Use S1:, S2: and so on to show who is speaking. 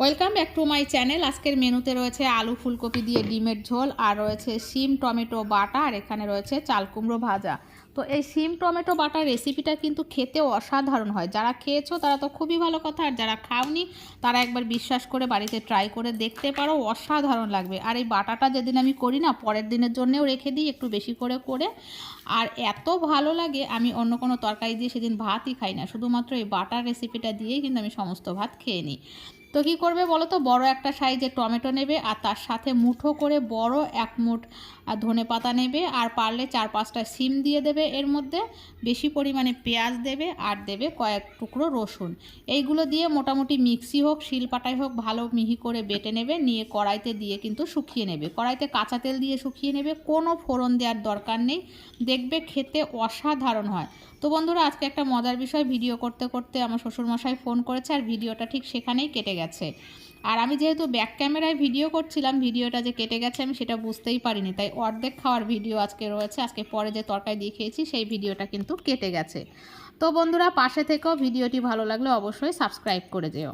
S1: Welcome back to my channel আজকের মেনুতে রয়েছে আলু ফুলকপি দিয়ে ডিমের ঝোল আর রয়েছে শিম, টমেটো, বাটা আর এখানে রয়েছে চাল কুমড়ো ভাজা। তো এই শিম, টমেটো, বাটার রেসিপিটা কিন্তু খেতে অসাধারণ হয়। যারা খেয়েছো তারা তো খুবই ভালো কথা, আর যারা খাওনি তারা একবার বিশ্বাস করে বাড়িতে ট্রাই করে দেখতে পারো, অসাধারণ লাগবে। আর এই বাটাটা যেদিন আমি করি না, পরের দিনের জন্যেও রেখে দিই একটু বেশি করে করে। আর এত ভালো লাগে, আমি অন্য কোনো তরকারি দিয়ে সেদিন ভাতই খাই না। শুধুমাত্র এই বাটার রেসিপিটা দিয়েই কিন্তু আমি সমস্ত ভাত খেয়ে নিই। তো কী করবে বলো তো? বড় একটা সাইজের টমেটো নেবে আর তার সাথে মুঠো করে বড় এক মুঠ ধনে পাতা নেবে আর পারলে চার পাঁচটা সিম দিয়ে দেবে এর মধ্যে। বেশি পরিমাণে পেঁয়াজ দেবে আর দেবে কয়েক টুকরো রসুন। এইগুলো দিয়ে মোটামুটি মিক্সি হোক শিলপাটাই হোক, ভালো মিহি করে বেটে নেবে, নিয়ে কড়াইতে দিয়ে কিন্তু শুকিয়ে নেবে। কড়াইতে কাঁচা তেল দিয়ে শুকিয়ে নেবে, কোনো ফোড়ন দেওয়ার দরকার নেই। দেখবে খেতে অসাধারণ হয়। তো বন্ধুরা, আজকে একটা মজার বিষয় ভিডিও করতে করতে আমার শ্বশুরমশাই ফোন করেছে আর ভিডিওটা ঠিক সেখানেই কেটে গেছে। আর আমি যেহেতু ব্যাক ক্যামেরায় ভিডিও করছিলাম ভিডিওটা যে কেটে গেছে আমি সেটা বুঝতেই পারিনি। তাই অর্ধেক খাওয়ার ভিডিও আজকে রয়েছে। আজকে পরে যে তরকায় দিয়ে খেয়েছি, সেই ভিডিওটা কিন্তু কেটে গেছে। তো বন্ধুরা, পাশে থেকেও ভিডিওটি ভালো লাগলে অবশ্যই সাবস্ক্রাইব করে যেও।